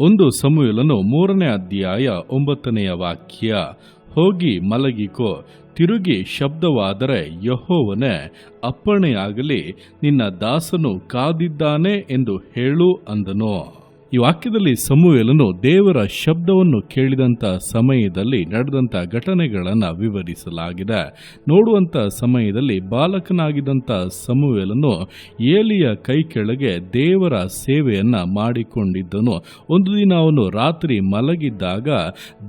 ಒಂದು ಸಮುಯಲನು ಮೂರನೇ ಅಧ್ಯಾಯ ಒಂಬತ್ತನೆಯ ವಾಕ್ಯ, ಹೋಗಿ ಮಲಗಿಕೋ, ತಿರುಗಿ ಶಬ್ದವಾದರೆ ಯಹೋವನೇ, ಅಪ್ಪಣೆಯಾಗಲಿ, ನಿನ್ನ ದಾಸನು ಕಾದಿದ್ದಾನೆ ಎಂದು ಹೇಳು ಅಂದನು. ಈ ವಾಕ್ಯದಲ್ಲಿ ಸಮುವೇಲನು ದೇವರ ಶಬ್ದವನ್ನು ಕೇಳಿದಂಥ ಸಮಯದಲ್ಲಿ ನಡೆದಂಥ ಘಟನೆಗಳನ್ನು ವಿವರಿಸಲಾಗಿದೆ. ನೋಡುವಂಥ ಸಮಯದಲ್ಲಿ ಬಾಲಕನಾಗಿದ್ದಂಥ ಸಮುವೇಲನು ಏಲಿಯ ಕೈ ಕೆಳಗೆ ದೇವರ ಸೇವೆಯನ್ನು ಮಾಡಿಕೊಂಡಿದ್ದನು. ಒಂದು ದಿನ ಅವನು ರಾತ್ರಿ ಮಲಗಿದ್ದಾಗ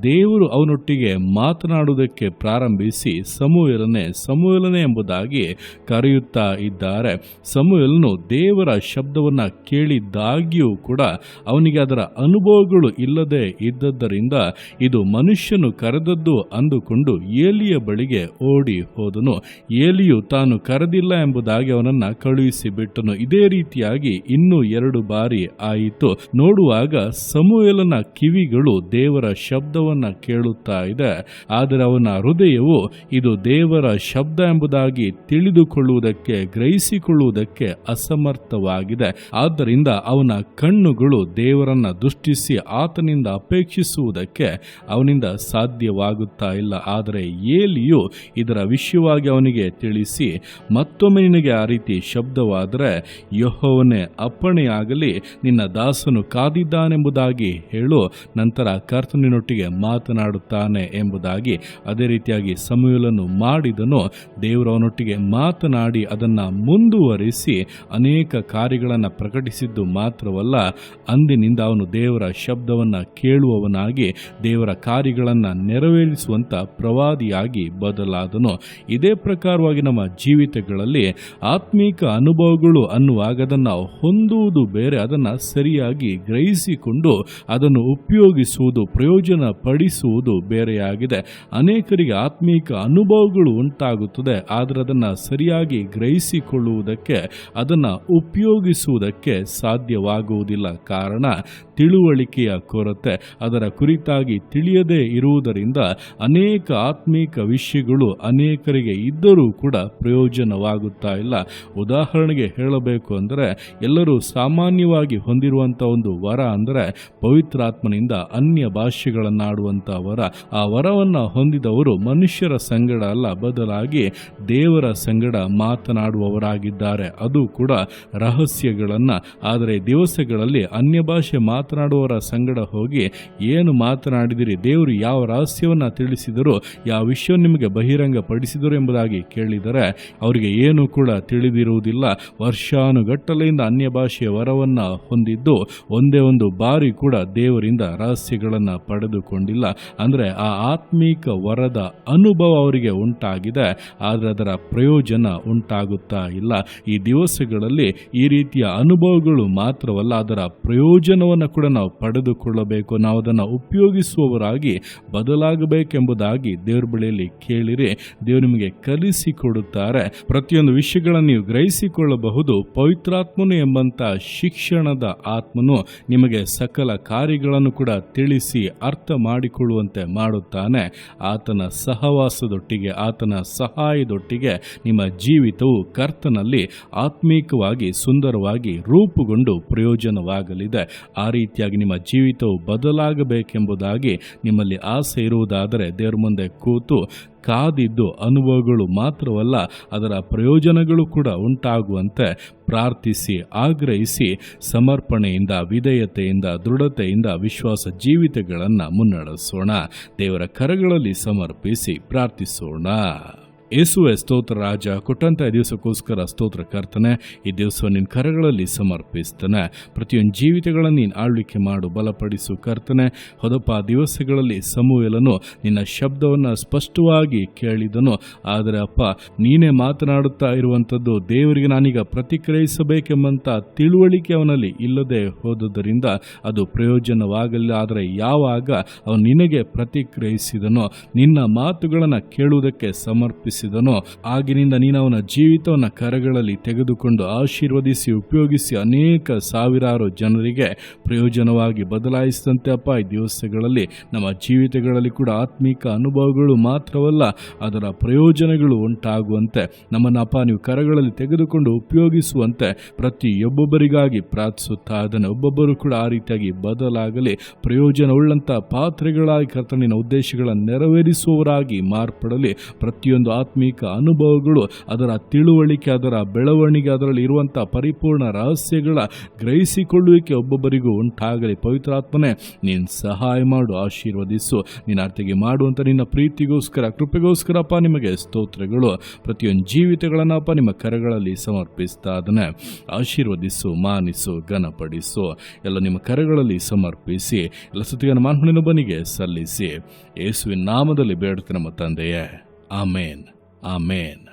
ದೇವರು ಅವನೊಟ್ಟಿಗೆ ಮಾತನಾಡುವುದಕ್ಕೆ ಪ್ರಾರಂಭಿಸಿ ಸಮುವೇಲನೆ ಸಮುವೇಲನೆ ಎಂಬುದಾಗಿ ಕರೆಯುತ್ತಾ ಇದ್ದಾರೆ. ಸಮುವೇಲನು ದೇವರ ಶಬ್ದವನ್ನು ಕೇಳಿದ್ದಾಗಿಯೂ ಕೂಡ ಅವನಿಗೆ ಅದರ ಅನುಭವಗಳು ಇಲ್ಲದೆ ಇದ್ದದ್ದರಿಂದ ಇದು ಮನುಷ್ಯನು ಕರೆದದ್ದು ಅಂದುಕೊಂಡು ಏಲಿಯ ಬಳಿಗೆ ಓಡಿ ಹೋದನು. ಏಲಿಯು ತಾನು ಕರೆದಿಲ್ಲ ಎಂಬುದಾಗಿ ಅವನನ್ನು ಕಳುಹಿಸಿಬಿಟ್ಟನು ಇದೇ ರೀತಿಯಾಗಿ ಇನ್ನೂ ಎರಡು ಬಾರಿ ಆಯಿತು. ನೋಡುವಾಗ ಸಮುವೇಲನ ಕಿವಿಗಳು ದೇವರ ಶಬ್ದವನ್ನ ಕೇಳುತ್ತಾ ಇದೆ. ಆದರೆ ಅವನ ಹೃದಯವು ಇದು ದೇವರ ಶಬ್ದ ಎಂಬುದಾಗಿ ತಿಳಿದುಕೊಳ್ಳುವುದಕ್ಕೆ, ಗ್ರಹಿಸಿಕೊಳ್ಳುವುದಕ್ಕೆ ಅಸಮರ್ಥವಾಗಿದೆ. ಆದ್ದರಿಂದ ಅವನ ಕಣ್ಣುಗಳು ದೇವರನ್ನ ದೃಷ್ಟಿಸಿ ಆತನಿಂದ ಅಪೇಕ್ಷಿಸುವುದಕ್ಕೆ ಅವನಿಂದ ಸಾಧ್ಯವಾಗುತ್ತಾ ಇಲ್ಲ. ಆದರೆ ಏಲಿಯು ಇದರ ವಿಷಯವಾಗಿ ಅವನಿಗೆ ತಿಳಿಸಿ, ಮತ್ತೊಮ್ಮೆ ನಿನಗೆ ಆ ರೀತಿ ಶಬ್ದವಾದರೆ ಯಹೋವನೇ ಅಪ್ಪಣೆಯಾಗಲಿ, ನಿನ್ನ ದಾಸನು ಕಾದಿದ್ದಾನೆಂಬುದಾಗಿ ಹೇಳು, ನಂತರ ಕರ್ತನಿನೊಟ್ಟಿಗೆ ಮಾತನಾಡುತ್ತಾನೆ ಎಂಬುದಾಗಿ ಅದೇ ರೀತಿಯಾಗಿ ಸಮಯಲನ್ನು ಮಾಡಿದನು. ದೇವರವನೊಟ್ಟಿಗೆ ಮಾತನಾಡಿ ಅದನ್ನು ಮುಂದುವರಿಸಿ ಅನೇಕ ಕಾರ್ಯಗಳನ್ನು ಪ್ರಕಟಿಸಿದ್ದು ಮಾತ್ರವಲ್ಲ ಅಂದಿನಿಂದ ಅವನು ದೇವರ ಶಬ್ದವನ್ನು ಕೇಳುವವನಾಗಿ ದೇವರ ಕಾರ್ಯಗಳನ್ನು ನೆರವೇರಿಸುವಂಥ ಪ್ರವಾದಿಯಾಗಿ ಬದಲಾದನು. ಇದೇ ಪ್ರಕಾರವಾಗಿ ನಮ್ಮ ಜೀವಿತಗಳಲ್ಲಿ ಆತ್ಮೀಕ ಅನುಭವಗಳು ಅನ್ನುವಾಗ ಅದನ್ನು ಹೊಂದುವುದು ಬೇರೆ, ಅದನ್ನು ಸರಿಯಾಗಿ ಗ್ರಹಿಸಿಕೊಂಡು ಅದನ್ನು ಉಪಯೋಗಿಸುವುದು ಪ್ರಯೋಜನ ಪಡಿಸುವುದು ಬೇರೆಯಾಗಿದೆ. ಅನೇಕರಿಗೆ ಆತ್ಮೀಕ ಅನುಭವಗಳು ಉಂಟಾಗುತ್ತದೆ, ಆದರೆ ಅದನ್ನು ಸರಿಯಾಗಿ ಗ್ರಹಿಸಿಕೊಳ್ಳುವುದಕ್ಕೆ, ಅದನ್ನು ಉಪಯೋಗಿಸುವುದಕ್ಕೆ ಸಾಧ್ಯವಾಗುವುದಿಲ್ಲ. ಕಾರಣ ತಿಳುವಳಿಕೆಯ ಕೊರತೆ. ಅದರ ಕುರಿತಾಗಿ ತಿಳಿಯದೇ ಇರುವುದರಿಂದ ಅನೇಕ ಆತ್ಮೀಕ ವಿಷಯಗಳು ಅನೇಕರಿಗೆ ಇದ್ದರೂ ಕೂಡ ಪ್ರಯೋಜನವಾಗುತ್ತಾ ಇಲ್ಲ. ಉದಾಹರಣೆಗೆ ಹೇಳಬೇಕು ಅಂದರೆ, ಎಲ್ಲರೂ ಸಾಮಾನ್ಯವಾಗಿ ಹೊಂದಿರುವಂಥ ಒಂದು ವರ ಅಂದರೆ ಪವಿತ್ರಾತ್ಮನಿಂದ ಅನ್ಯ ಭಾಷೆಗಳನ್ನಾಡುವಂಥ ವರ. ಆ ವರವನ್ನು ಹೊಂದಿದವರು ಮನುಷ್ಯರ ಸಂಗಡ ಅಲ್ಲ, ಬದಲಾಗಿ ದೇವರ ಸಂಗಡ ಮಾತನಾಡುವವರಾಗಿದ್ದಾರೆ. ಅದು ಕೂಡ ರಹಸ್ಯಗಳನ್ನು. ಆದರೆ ದಿವಸಗಳಲ್ಲಿ ಅನ್ಯ ಭಾಷೆ ಮಾತನಾಡುವವರ ಸಂಗಡ ಹೋಗಿ ಏನು ಮಾತನಾಡಿದಿರಿ, ದೇವರು ಯಾವ ರಹಸ್ಯವನ್ನು ತಿಳಿಸಿದರು, ಯಾವ ವಿಷಯ ನಿಮಗೆ ಬಹಿರಂಗ ಪಡಿಸಿದರು ಎಂಬುದಾಗಿ ಕೇಳಿದರೆ, ಅವರಿಗೆ ಏನು ಕೂಡ ತಿಳಿದಿರುವುದಿಲ್ಲ. ವರ್ಷಾನುಗಟ್ಟಲೆಯಿಂದ ಅನ್ಯ ಭಾಷೆಯ ವರವನ್ನು ಹೊಂದಿದ್ದು, ಒಂದೇ ಒಂದು ಬಾರಿ ಕೂಡ ದೇವರಿಂದ ರಹಸ್ಯಗಳನ್ನು ಪಡೆದುಕೊಂಡಿಲ್ಲ. ಅಂದರೆ ಆ ಆತ್ಮೀಕ ವರದ ಅನುಭವ ಅವರಿಗೆ ಉಂಟಾಗಿದೆ, ಆದರೆ ಅದರ ಪ್ರಯೋಜನ ಉಂಟಾಗುತ್ತಾ ಇಲ್ಲ. ಈ ದಿವಸಗಳಲ್ಲಿ ಈ ರೀತಿಯ ಅನುಭವಗಳು ಮಾತ್ರವಲ್ಲ, ಅದರ ಪ್ರಯೋಜನವನ್ನು ಕೂಡ ನಾವು ಪಡೆದುಕೊಳ್ಳಬೇಕು. ನಾವು ಅದನ್ನು ಉಪಯೋಗಿಸುವವರಾಗಿ ಬದಲಾಗಬೇಕೆಂಬುದಾಗಿ ದೇವ್ರ ಬಳಿಯಲ್ಲಿ ಕೇಳಿರಿ. ದೇವರು ನಿಮಗೆ ಕಲಿಸಿಕೊಡುತ್ತಾರೆ. ಪ್ರತಿಯೊಂದು ವಿಷಯಗಳನ್ನು ನೀವು ಗ್ರಹಿಸಿಕೊಳ್ಳಬಹುದು. ಪವಿತ್ರಾತ್ಮನು ಎಂಬಂತಹ ಶಿಕ್ಷಣದ ಆತ್ಮನು ನಿಮಗೆ ಸಕಲ ಕಾರ್ಯಗಳನ್ನು ಕೂಡ ತಿಳಿಸಿ ಅರ್ಥ ಮಾಡಿಕೊಳ್ಳುವಂತೆ ಮಾಡುತ್ತಾನೆ. ಆತನ ಸಹವಾಸದೊಟ್ಟಿಗೆ, ಆತನ ಸಹಾಯದೊಟ್ಟಿಗೆ ನಿಮ್ಮ ಜೀವಿತವು ಕರ್ತನಲ್ಲಿ ಆತ್ಮೀಕವಾಗಿ ಸುಂದರವಾಗಿ ರೂಪುಗೊಂಡು ಪ್ರಯೋಜನವಾಗಲಿದೆ. ಆ ರೀತಿಯಾಗಿ ನಿಮ್ಮ ಜೀವಿತವು ಬದಲಾಗಬೇಕೆಂಬುದಾಗಿ ನಿಮ್ಮಲ್ಲಿ ಆಸೆ ಇರುವುದಾದರೆ ದೇವರ ಮುಂದೆ ಕೂತು ಕಾದಿದ್ದು ಅನುಭವಗಳು ಮಾತ್ರವಲ್ಲ, ಅದರ ಪ್ರಯೋಜನಗಳು ಕೂಡ ಉಂಟಾಗುವಂತೆ ಪ್ರಾರ್ಥಿಸಿ, ಆಗ್ರಹಿಸಿ, ಸಮರ್ಪಣೆಯಿಂದ, ವಿಧೇಯತೆಯಿಂದ, ದೃಢತೆಯಿಂದ ವಿಶ್ವಾಸ ಜೀವಿತಗಳನ್ನು ಮುನ್ನಡೆಸೋಣ. ದೇವರ ಕರಗಳಲ್ಲಿ ಸಮರ್ಪಿಸಿ ಪ್ರಾರ್ಥಿಸೋಣ. ಯೇಸುವೆ ಸ್ತೋತ್ರ ರಾಜ, ಕೊಟ್ಟಂತ ಈ ದಿವಸಕ್ಕೋಸ್ಕರ ಸ್ತೋತ್ರ ಕರ್ತನೆ, ಈ ದಿವಸ ನಿನ್ನ ಕರಗಳಲ್ಲಿ ಸಮರ್ಪಿಸ್ತಾನೆ. ಪ್ರತಿಯೊಂದು ಜೀವಿತಗಳನ್ನು ನೀನು ಆಳ್ವಿಕೆ ಮಾಡು, ಬಲಪಡಿಸು ಕರ್ತನೆ. ಹೊದಪ ದಿವಸಗಳಲ್ಲಿ ಸಮೂಹಲನು ನಿನ್ನ ಶಬ್ದವನ್ನು ಸ್ಪಷ್ಟವಾಗಿ ಕೇಳಿದನು. ಆದರೆ ಅಪ್ಪ, ನೀನೇ ಮಾತನಾಡುತ್ತಾ ಇರುವಂಥದ್ದು ದೇವರಿಗೆ ನಾನೀಗ ಪ್ರತಿಕ್ರಿಯಿಸಬೇಕೆಂಬಂತ ತಿಳುವಳಿಕೆ ಅವನಲ್ಲಿ ಇಲ್ಲದೆ ಹೋದುದರಿಂದ ಅದು ಪ್ರಯೋಜನವಾಗಲಿಲ್ಲ. ಆದರೆ ಯಾವಾಗ ಅವನು ನಿನಗೆ ಪ್ರತಿಕ್ರಿಯಿಸಿದನೋ, ನಿನ್ನ ಮಾತುಗಳನ್ನು ಕೇಳುವುದಕ್ಕೆ ಸಮರ್ಪಿಸಿ ಬಯಸಿದನೋ ಆಗಿನಿಂದ ನೀನು ಅವನ ಜೀವಿತವನ್ನು ಕರಗಳಲ್ಲಿ ತೆಗೆದುಕೊಂಡು ಆಶೀರ್ವದಿಸಿ ಉಪಯೋಗಿಸಿ ಅನೇಕ ಸಾವಿರಾರು ಜನರಿಗೆ ಪ್ರಯೋಜನವಾಗಿ ಬದಲಾಯಿಸಿದಂತೆ ಅಪ್ಪ, ಈ ದಿವಸಗಳಲ್ಲಿ ನಮ್ಮ ಜೀವಿತಗಳಲ್ಲಿ ಕೂಡ ಆತ್ಮಿಕ ಅನುಭವಗಳು ಮಾತ್ರವಲ್ಲ, ಅದರ ಪ್ರಯೋಜನಗಳು ಉಂಟಾಗುವಂತೆ. ನಮ್ಮನ್ನು ಅಪ್ಪ, ನೀವು ಕರಗಳಲ್ಲಿ ತೆಗೆದುಕೊಂಡು ಉಪಯೋಗಿಸುವಂತೆ ಪ್ರತಿಯೊಬ್ಬೊಬ್ಬರಿಗಾಗಿ ಪ್ರಾರ್ಥಿಸುತ್ತಾ ಅದನ್ನು ಒಬ್ಬೊಬ್ಬರು ಕೂಡ ಆ ರೀತಿಯಾಗಿ ಬದಲಾಗಲಿ ಪ್ರಯೋಜನ ಉಳ್ಳಂಥ ಪಾತ್ರೆಗಳಾಗಿ ಕರ್ತನಿನ ಉದ್ದೇಶಗಳನ್ನು ನೆರವೇರಿಸುವವರಾಗಿ ಮಾರ್ಪಡಲಿ. ಪ್ರತಿಯೊಂದು ಆತ್ಮೀಕ ಅನುಭವಗಳು, ಅದರ ತಿಳುವಳಿಕೆ, ಅದರ ಬೆಳವಣಿಗೆ, ಅದರಲ್ಲಿ ಇರುವಂಥ ಪರಿಪೂರ್ಣ ರಹಸ್ಯಗಳ ಗ್ರಹಿಸಿಕೊಳ್ಳುವಿಕೆ ಒಬ್ಬೊಬ್ಬರಿಗೂ ಉಂಟಾಗಲಿ. ಪವಿತ್ರಾತ್ಮನೇ ನೀನು ಸಹಾಯ ಮಾಡು, ಆಶೀರ್ವದಿಸು. ನೀನು ಅರ್ಥಿಗೆ ಮಾಡುವಂಥ ನಿನ್ನ ಪ್ರೀತಿಗೋಸ್ಕರ, ಕೃಪೆಗೋಸ್ಕರಪ್ಪ ನಿಮಗೆ ಸ್ತೋತ್ರಗಳು. ಪ್ರತಿಯೊಂದು ಜೀವಿತಗಳನ್ನಪ್ಪ ನಿಮ್ಮ ಕರೆಗಳಲ್ಲಿ ಸಮರ್ಪಿಸ್ತಾ ಅದನ್ನ ಆಶೀರ್ವದಿಸು, ಮಾನಿಸು, ಘನಪಡಿಸು. ಎಲ್ಲ ನಿಮ್ಮ ಕರೆಗಳಲ್ಲಿ ಸಮರ್ಪಿಸಿ, ಎಲ್ಲ ಸ್ತುತಿಯನ್ನು ಬನಿಗೆ ಸಲ್ಲಿಸಿ. ಯೇಸುವಿನ ನಾಮದಲ್ಲಿ ಬೇಡುತ್ತೆ ನಮ್ಮ ತಂದೆಯೇ. ಆಮೇನ್. ಆಮೇನ್